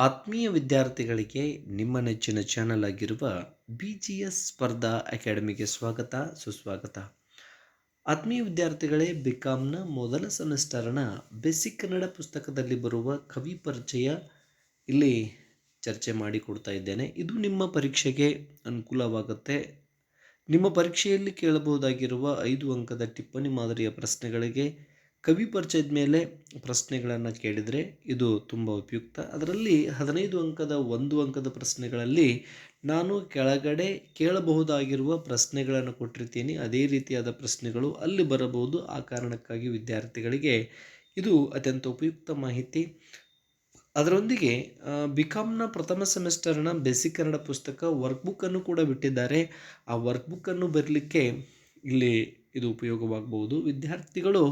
ಆತ್ಮೀಯ ವಿದ್ಯಾರ್ಥಿಗಳಿಗೆ ನಿಮ್ಮ ನೆಚ್ಚಿನ ಚಾನಲ್ ಆಗಿರುವ ಬಿ ಜಿ ಎಸ್ ಸ್ಪರ್ಧಾ ಅಕಾಡೆಮಿಗೆ ಸ್ವಾಗತ, ಸುಸ್ವಾಗತ. ಆತ್ಮೀಯ ವಿದ್ಯಾರ್ಥಿಗಳೇ ಬಿಕಾಮ್ನ ಮೊದಲ ಸೆಮಿಸ್ಟರ್ನ ಬೇಸಿಕ್ ಕನ್ನಡ ಪುಸ್ತಕದಲ್ಲಿ ಬರುವ ಕವಿ ಪರಿಚಯ ಇಲ್ಲಿ ಚರ್ಚೆ ಮಾಡಿಕೊಡ್ತಾ ಇದ್ದೇನೆ. ಇದು ನಿಮ್ಮ ಪರೀಕ್ಷೆಗೆ ಅನುಕೂಲವಾಗುತ್ತೆ. ನಿಮ್ಮ ಪರೀಕ್ಷೆಯಲ್ಲಿ ಕೇಳಬಹುದಾಗಿರುವ ಐದು ಅಂಕದ ಟಿಪ್ಪಣಿ ಮಾದರಿಯ ಪ್ರಶ್ನೆಗಳಿಗೆ ಕವಿ ಪರಿಚಯದ ಮೇಲೆ ಪ್ರಶ್ನೆಗಳನ್ನು ಕೇಳಿದರೆ ಇದು ತುಂಬ ಉಪಯುಕ್ತ. ಅದರಲ್ಲಿ ಹದಿನೈದು ಅಂಕದ ಒಂದು ಅಂಕದ ಪ್ರಶ್ನೆಗಳಲ್ಲಿ ನಾನು ಕೆಳಗಡೆ ಕೇಳಬಹುದಾಗಿರುವ ಪ್ರಶ್ನೆಗಳನ್ನು ಕೊಟ್ಟಿರ್ತೀನಿ. ಅದೇ ರೀತಿಯಾದ ಪ್ರಶ್ನೆಗಳು ಅಲ್ಲಿ ಬರಬಹುದು. ಆ ಕಾರಣಕ್ಕಾಗಿ ವಿದ್ಯಾರ್ಥಿಗಳಿಗೆ ಇದು ಅತ್ಯಂತ ಉಪಯುಕ್ತ ಮಾಹಿತಿ. ಅದರೊಂದಿಗೆ ಬಿಕಾಮ್ನ ಪ್ರಥಮ ಸೆಮಿಸ್ಟರ್ನ ಬೇಸಿಕ್ ಕನ್ನಡ ಪುಸ್ತಕ ವರ್ಕ್ಬುಕ್ಕನ್ನು ಕೂಡ ಬಿಟ್ಟಿದ್ದಾರೆ. ಆ ವರ್ಕ್ಬುಕ್ಕನ್ನು ಬರಲಿಕ್ಕೆ ಇಲ್ಲಿ ಇದು ಉಪಯೋಗವಾಗಬಹುದು. ವಿದ್ಯಾರ್ಥಿಗಳು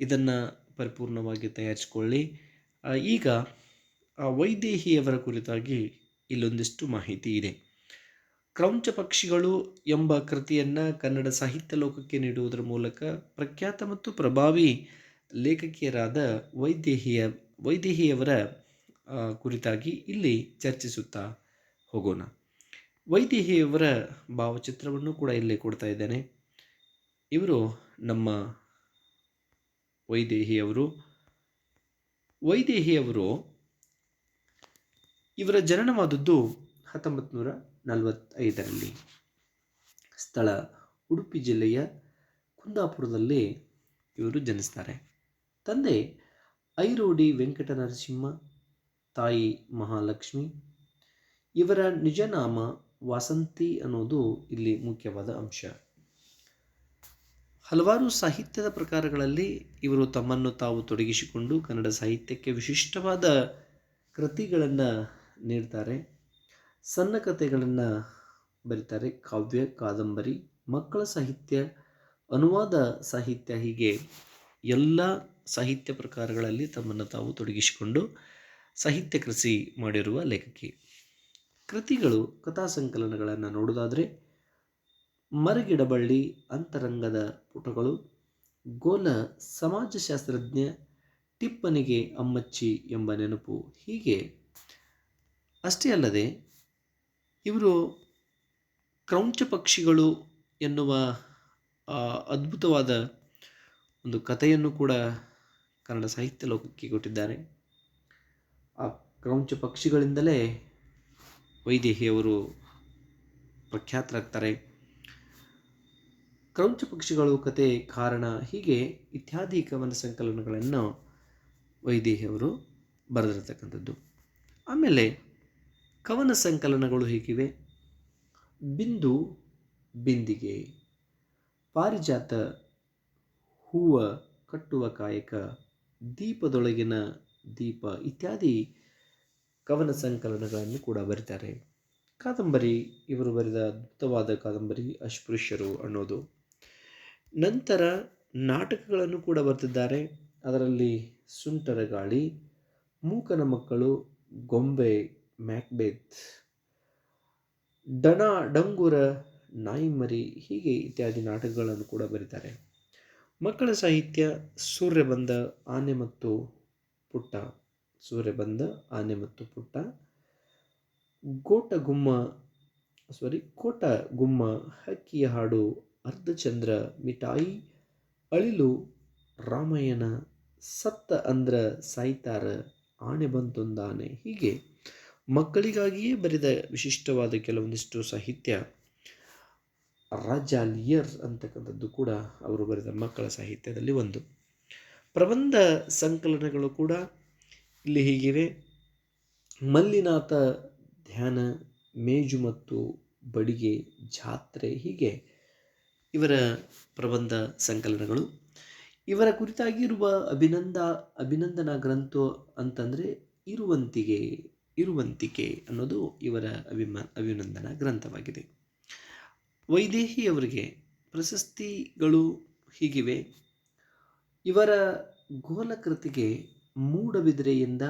ಇದನ್ನು ಪರಿಪೂರ್ಣವಾಗಿ ತಯಾರಿಸಿಕೊಳ್ಳಿ. ಈಗ ವೈದೇಹಿಯವರ ಕುರಿತಾಗಿ ಇಲ್ಲೊಂದಿಷ್ಟು ಮಾಹಿತಿ ಇದೆ. ಕ್ರೌಂಚ ಪಕ್ಷಿಗಳು ಎಂಬ ಕೃತಿಯನ್ನು ಕನ್ನಡ ಸಾಹಿತ್ಯ ಲೋಕಕ್ಕೆ ನೀಡುವುದರ ಮೂಲಕ ಪ್ರಖ್ಯಾತ ಮತ್ತು ಪ್ರಭಾವಿ ಲೇಖಕಿಯರಾದ ವೈದೇಹಿಯ, ವೈದೇಹಿಯವರ ಕುರಿತಾಗಿ ಇಲ್ಲಿ ಚರ್ಚಿಸುತ್ತಾ ಹೋಗೋಣ. ವೈದೇಹಿಯವರ ಭಾವಚಿತ್ರವನ್ನು ಕೂಡ ಇಲ್ಲಿ ಕೊಡ್ತಾ ಇದ್ದೇನೆ. ಇವರು ನಮ್ಮ ವೈದೇಹಿಯವರು ವೈದೇಹಿಯವರು ಇವರ ಜನನವಾದದ್ದು ಹತ್ತೊಂಬತ್ತು ನೂರ ನಲವತ್ತೈದರಲ್ಲಿ ಸ್ಥಳ, ಉಡುಪಿ ಜಿಲ್ಲೆಯ ಕುಂದಾಪುರದಲ್ಲಿ ಇವರು ಜನಿಸ್ತಾರೆ. ತಂದೆ ಐರೋಡಿ ವೆಂಕಟ ನರಸಿಂಹ ತಾಯಿ ಮಹಾಲಕ್ಷ್ಮಿ. ಇವರ ನಿಜನಾಮ ವಾಸಂತಿ ಅನ್ನೋದು ಇಲ್ಲಿ ಮುಖ್ಯವಾದ ಅಂಶ. ಹಲವಾರು ಸಾಹಿತ್ಯದ ಪ್ರಕಾರಗಳಲ್ಲಿ ಇವರು ತಮ್ಮನ್ನು ತಾವು ತೊಡಗಿಸಿಕೊಂಡು ಕನ್ನಡ ಸಾಹಿತ್ಯಕ್ಕೆ ವಿಶಿಷ್ಟವಾದ ಕೃತಿಗಳನ್ನು ನೀಡ್ತಾರೆ. ಸಣ್ಣ ಕಥೆಗಳನ್ನು ಬರೀತಾರೆ. ಕಾವ್ಯ, ಕಾದಂಬರಿ, ಮಕ್ಕಳ ಸಾಹಿತ್ಯ, ಅನುವಾದ ಸಾಹಿತ್ಯ ಹೀಗೆ ಎಲ್ಲ ಸಾಹಿತ್ಯ ಪ್ರಕಾರಗಳಲ್ಲಿ ತಮ್ಮನ್ನು ತಾವು ತೊಡಗಿಸಿಕೊಂಡು ಸಾಹಿತ್ಯ ಕೃಷಿ ಮಾಡಿರುವ ಲೇಖಕಿ. ಕೃತಿಗಳು ಕಥಾ ಸಂಕಲನಗಳನ್ನು ನೋಡೋದಾದರೆ ಮರಗಿಡಬಳ್ಳಿ ಅಂತರಂಗದ ಪುಟಗಳು. ಗೋಲ ಸಮಾಜಶಾಸ್ತ್ರಜ್ಞ ಟಿಪ್ಪನಿಗೆ ಅಮ್ಮಚ್ಚಿ ಎಂಬ ನೆನಪು ಹೀಗೆ. ಅಷ್ಟೇ ಅಲ್ಲದೆ, ಇವರು ಕ್ರೌಂಚ ಪಕ್ಷಿಗಳು ಎನ್ನುವ ಅದ್ಭುತವಾದ ಒಂದು ಕಥೆಯನ್ನು ಕೂಡ ಕನ್ನಡ ಸಾಹಿತ್ಯ ಲೋಕಕ್ಕೆ ಕೊಟ್ಟಿದ್ದಾರೆ. ಆ ಕ್ರೌಂಚ ಪಕ್ಷಿಗಳಿಂದಲೇ ವೈದೇಹಿಯವರು ಪ್ರಖ್ಯಾತರಾಗ್ತಾರೆ. ಕ್ರೌಂಚ ಪಕ್ಷಿಗಳು ಕತೆ ಕಾರಣ ಹೀಗೆ ಇತ್ಯಾದಿ ಕವನ ಸಂಕಲನಗಳನ್ನು ವೈದೇಹಿಯವರು ಬರೆದಿರತಕ್ಕಂಥದ್ದು. ಆಮೇಲೆ ಕವನ ಸಂಕಲನಗಳು ಹೇಗಿವೆ? ಬಿಂದು ಬಿಂದಿಗೆ, ಪಾರಿಜಾತ ಹೂವ ಕಟ್ಟುವ ಕಾಯಕ, ದೀಪದೊಳಗಿನ ದೀಪ ಇತ್ಯಾದಿ ಕವನ ಸಂಕಲನಗಳನ್ನು ಕೂಡ ಬರೀತಾರೆ. ಕಾದಂಬರಿ, ಇವರು ಬರೆದ ಅದ್ಭುತವಾದ ಕಾದಂಬರಿ ಅಸ್ಪೃಶ್ಯರು ಅನ್ನೋದು. ನಂತರ ನಾಟಕಗಳನ್ನು ಕೂಡ ಬರೆದಿದ್ದಾರೆ ಅದರಲ್ಲಿ ಸುಂಟರ ಗಾಳಿ, ಮೂಕನ ಮಕ್ಕಳು, ಗೊಂಬೆ, ಮ್ಯಾಕ್ಬೆತ್, ಡಣ, ಡಂಗುರ, ನಾಯಿಮರಿ ಹೀಗೆ ಇತ್ಯಾದಿ ನಾಟಕಗಳನ್ನು ಕೂಡ ಬರೀತಾರೆ. ಮಕ್ಕಳ ಸಾಹಿತ್ಯ ಸೂರ್ಯಬಂಧ ಆನೆ ಮತ್ತು ಪುಟ್ಟ ಸೂರ್ಯಬಂಧ ಆನೆ ಮತ್ತು ಪುಟ್ಟ ಗೋಟ ಗುಮ್ಮ ಸಾರಿ ಕೋಟ ಗುಮ್ಮ ಹಕ್ಕಿಯ ಹಾಡು ಅರ್ಧಚಂದ್ರ ಮಿಠಾಯಿ ಅಳಿಲು ರಾಮಾಯಣ ಸತ್ತ ಅಂದ್ರ ಸಾಯ್ತಾರ ಆಣೆ ಬಂತೊಂದಾನೆ. ಹೀಗೆ ಮಕ್ಕಳಿಗಾಗಿಯೇ ಬರೆದ ವಿಶಿಷ್ಟವಾದ ಕೆಲವೊಂದಿಷ್ಟು ಸಾಹಿತ್ಯ ರಾಜಾಲಿಯರ್ ಅಂತಕ್ಕಂಥದ್ದು ಕೂಡ ಅವರು ಬರೆದ ಮಕ್ಕಳ ಸಾಹಿತ್ಯದಲ್ಲಿ ಒಂದು. ಪ್ರಬಂಧ ಸಂಕಲನಗಳು ಕೂಡ ಇಲ್ಲಿ ಹೀಗಿವೆ. ಮಲ್ಲಿನಾಥ ಧ್ಯಾನ, ಮೇಜು ಮತ್ತು ಬಡಿಗೆ, ಜಾತ್ರೆ ಹೀಗೆ ಇವರ ಪ್ರಬಂಧ ಸಂಕಲನಗಳು. ಇವರ ಕುರಿತಾಗಿರುವ ಅಭಿನಂದ, ಅಭಿನಂದನಾ ಗ್ರಂಥ ಅಂತಂದರೆ ಇರುವಂತಿಗೆ, ಇರುವಂತಿಕೆ ಅನ್ನೋದು ಇವರ ಅಭಿಮ, ಅಭಿನಂದನಾ ಗ್ರಂಥವಾಗಿದೆ. ವೈದೇಹಿಯವರಿಗೆ ಪ್ರಶಸ್ತಿಗಳು ಹೀಗಿವೆ. ಇವರ ಗೋಲ ಕೃತಿಗೆ ಮೂಡಬಿದಿರೆಯಿಂದ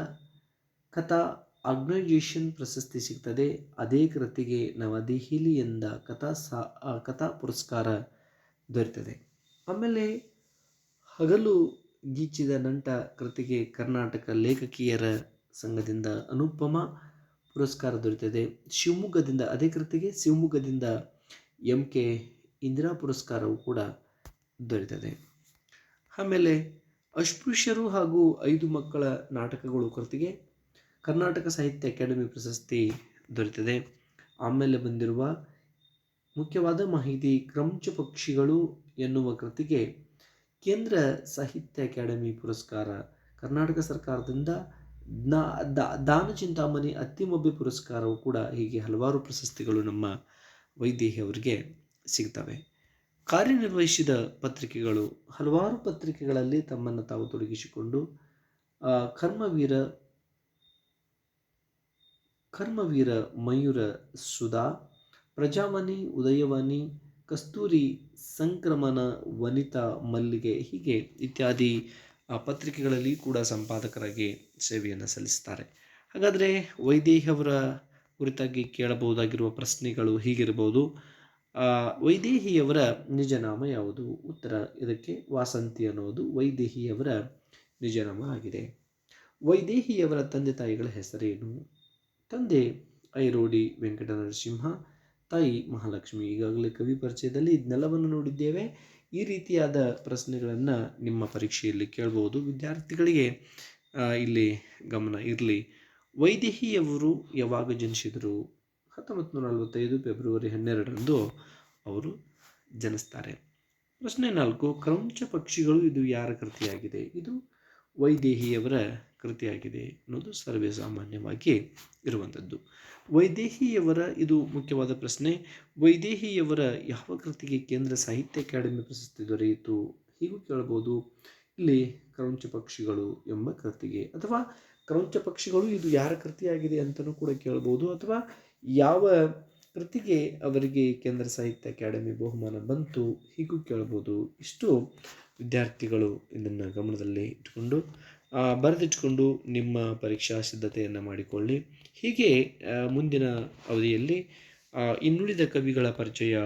ಕಥಾ ಆರ್ಗನೈಜೇಷನ್ ಪ್ರಶಸ್ತಿ ಸಿಗ್ತದೆ. ಅದೇ ಕೃತಿಗೆ ನವದೆಹಲಿಯಿಂದ ಕಥಾ ಸಾ, ಕಥಾ ಪುರಸ್ಕಾರ ದೊರೆತದೆ. ಆಮೇಲೆ ಹಗಲು ಗೀಚಿದ ನಂಟ ಕೃತಿಗೆ ಕರ್ನಾಟಕ ಲೇಖಕಿಯರ ಸಂಘದಿಂದ ಅನುಪಮ ಪುರಸ್ಕಾರ ದೊರೆತಿದೆ. ಶಿವಮೊಗ್ಗದಿಂದ ಅದೇ ಕೃತಿಗೆ ಶಿವಮೊಗ್ಗದಿಂದ ಎಂ ಕೆ ಇಂದಿರಾ ಪುರಸ್ಕಾರವು ಕೂಡ ದೊರೆತದೆ. ಆಮೇಲೆ ಅಸ್ಪೃಶ್ಯರು ಹಾಗೂ ಐದು ಮಕ್ಕಳ ನಾಟಕಗಳು ಕೃತಿಗೆ ಕರ್ನಾಟಕ ಸಾಹಿತ್ಯ ಅಕಾಡೆಮಿ ಪ್ರಶಸ್ತಿ ದೊರೆತಿದೆ. ಆಮೇಲೆ ಬಂದಿರುವ ಮುಖ್ಯವಾದ ಮಾಹಿತಿ ಕ್ರಂಚ ಪಕ್ಷಿಗಳು ಎನ್ನುವ ಕೃತಿಗೆ ಕೇಂದ್ರ ಸಾಹಿತ್ಯ ಅಕಾಡೆಮಿ ಪುರಸ್ಕಾರ, ಕರ್ನಾಟಕ ಸರ್ಕಾರದಿಂದ ದಾನ ಚಿಂತಾಮಣಿ ಅತ್ತಿಮಬ್ಬೆ ಪುರಸ್ಕಾರವು ಕೂಡ ಹೀಗೆ ಹಲವಾರು ಪ್ರಶಸ್ತಿಗಳು ನಮ್ಮ ವೈದೇಹಿ ಅವರಿಗೆ ಸಿಗ್ತವೆ. ಕಾರ್ಯನಿರ್ವಹಿಸಿದ ಪತ್ರಿಕೆಗಳು, ಹಲವಾರು ಪತ್ರಿಕೆಗಳಲ್ಲಿ ತಮ್ಮನ್ನು ತಾವು ತೊಡಗಿಸಿಕೊಂಡು ಕರ್ಮವೀರ ಕರ್ಮವೀರ ಮಯೂರ ಸುಧಾ ಪ್ರಜಾವಾಣಿ ಉದಯವಾಣಿ, ಕಸ್ತೂರಿ ಸಂಕ್ರಮಣ, ವನಿತಾ, ಮಲ್ಲಿಗೆ ಹೀಗೆ ಇತ್ಯಾದಿ ಪತ್ರಿಕೆಗಳಲ್ಲಿ ಕೂಡ ಸಂಪಾದಕರಾಗಿ ಸೇವೆಯನ್ನು ಸಲ್ಲಿಸ್ತಾರೆ. ಹಾಗಾದರೆ ವೈದೇಹಿಯವರ ಕುರಿತಾಗಿ ಕೇಳಬಹುದಾಗಿರುವ ಪ್ರಶ್ನೆಗಳು ಹೀಗಿರಬಹುದು. ವೈದೇಹಿಯವರ ನಿಜನಾಮ ಯಾವುದು? ಉತ್ತರ, ಇದಕ್ಕೆ ವಾಸಂತಿ ಅನ್ನೋದು ವೈದೇಹಿಯವರ ನಿಜನಾಮ ಆಗಿದೆ. ವೈದೇಹಿಯವರ ತಂದೆ ತಾಯಿಗಳ ಹೆಸರೇನು? ತಂದೆ ಐರೋಡಿ ವೆಂಕಟ ನರಸಿಂಹ ತಾಯಿ ಮಹಾಲಕ್ಷ್ಮಿ, ಈಗಾಗಲೇ ಕವಿ ಪರಿಚಯದಲ್ಲಿ ಇದನ್ನೆಲ್ಲವನ್ನು ನೋಡಿದ್ದೇವೆ. ಈ ರೀತಿಯಾದ ಪ್ರಶ್ನೆಗಳನ್ನು ನಿಮ್ಮ ಪರೀಕ್ಷೆಯಲ್ಲಿ ಕೇಳಬಹುದು ವಿದ್ಯಾರ್ಥಿಗಳಿಗೆ ಇಲ್ಲಿ ಗಮನ ಇರಲಿ. ವೈದೇಹಿಯವರು ಯಾವಾಗ ಜನಿಸಿದರು? ಹತ್ತೊಂಬತ್ತು ನೂರ ನಲವತ್ತೈದು ಫೆಬ್ರವರಿ ಹನ್ನೆರಡರಂದು ಅವರು ಜನಿಸ್ತಾರೆ. ಪ್ರಶ್ನೆ ನಾಲ್ಕು, ಕ್ರಂಚ ಪಕ್ಷಿಗಳು ಇದು ಯಾರ ಕೃತಿಯಾಗಿದೆ? ಇದು ವೈದೇಹಿಯವರ ಕೃತಿಯಾಗಿದೆ ಅನ್ನೋದು ಸರ್ವೇ ಸಾಮಾನ್ಯವಾಗಿ ಇರುವಂಥದ್ದು. ವೈದೇಹಿಯವರ, ಇದು ಮುಖ್ಯವಾದ ಪ್ರಶ್ನೆ, ವೈದೇಹಿಯವರ ಯಾವ ಕೃತಿಗೆ ಕೇಂದ್ರ ಸಾಹಿತ್ಯ ಅಕಾಡೆಮಿ ಪ್ರಶಸ್ತಿ ದೊರೆಯಿತು? ಹೀಗೂ ಕೇಳಬಹುದು. ಇಲ್ಲಿ ಕ್ರೌಂಚ ಪಕ್ಷಿಗಳು ಎಂಬ ಕೃತಿಗೆ, ಅಥವಾ ಕ್ರೌಂಚ ಪಕ್ಷಿಗಳು ಇದು ಯಾರ ಕೃತಿಯಾಗಿದೆ ಅಂತಲೂ ಕೂಡ ಕೇಳಬಹುದು, ಅಥವಾ ಯಾವ ಕೃತಿಗೆ ಅವರಿಗೆ ಕೇಂದ್ರ ಸಾಹಿತ್ಯ ಅಕಾಡೆಮಿ ಬಹುಮಾನ ಬಂತು ಹೀಗೂ ಕೇಳ್ಬೋದು ಇಷ್ಟು ವಿದ್ಯಾರ್ಥಿಗಳು ಇದನ್ನು ಗಮನದಲ್ಲಿ ಇಟ್ಟುಕೊಂಡು ಬರೆದಿಟ್ಕೊಂಡು ನಿಮ್ಮ ಪರೀಕ್ಷಾ ಸಿದ್ಧತೆಯನ್ನು ಮಾಡಿಕೊಳ್ಳಿ. ಹೀಗೆ ಮುಂದಿನ ಅವಧಿಯಲ್ಲಿ ಇನ್ನುಳಿದ ಕವಿಗಳ ಪರಿಚಯ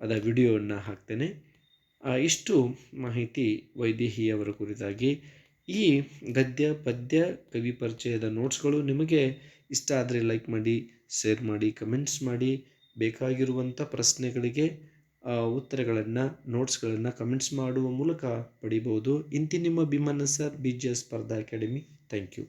ಅದ ವಿಡಿಯೋವನ್ನು ಹಾಕ್ತೇನೆ. ಇಷ್ಟು ಮಾಹಿತಿ ವೈದೇಹಿಯವರ ಕುರಿತಾಗಿ. ಈ ಗದ್ಯ, ಪದ್ಯ, ಕವಿ ಪರಿಚಯದ ನೋಟ್ಸ್ಗಳು ನಿಮಗೆ ಇಷ್ಟ ಆದರೆ ಲೈಕ್ ಮಾಡಿ, ಶೇರ್ ಮಾಡಿ, ಕಮೆಂಟ್ಸ್ ಮಾಡಿ ಬೇಕಾಗಿರುವಂಥ ಪ್ರಶ್ನೆಗಳಿಗೆ ಉತ್ತರಗಳನ್ನು ನೋಟ್ಸ್ಗಳನ್ನು ಕಮೆಂಟ್ಸ್ ಮಾಡುವ ಮೂಲಕ ಪಡಿಬೋದು ಇಂತಿ ನಿಮ್ಮ Bhimanna sir B G S ಸ್ಪರ್ಧಾ ಅಕಾಡೆಮಿ ಥ್ಯಾಂಕ್ ಯು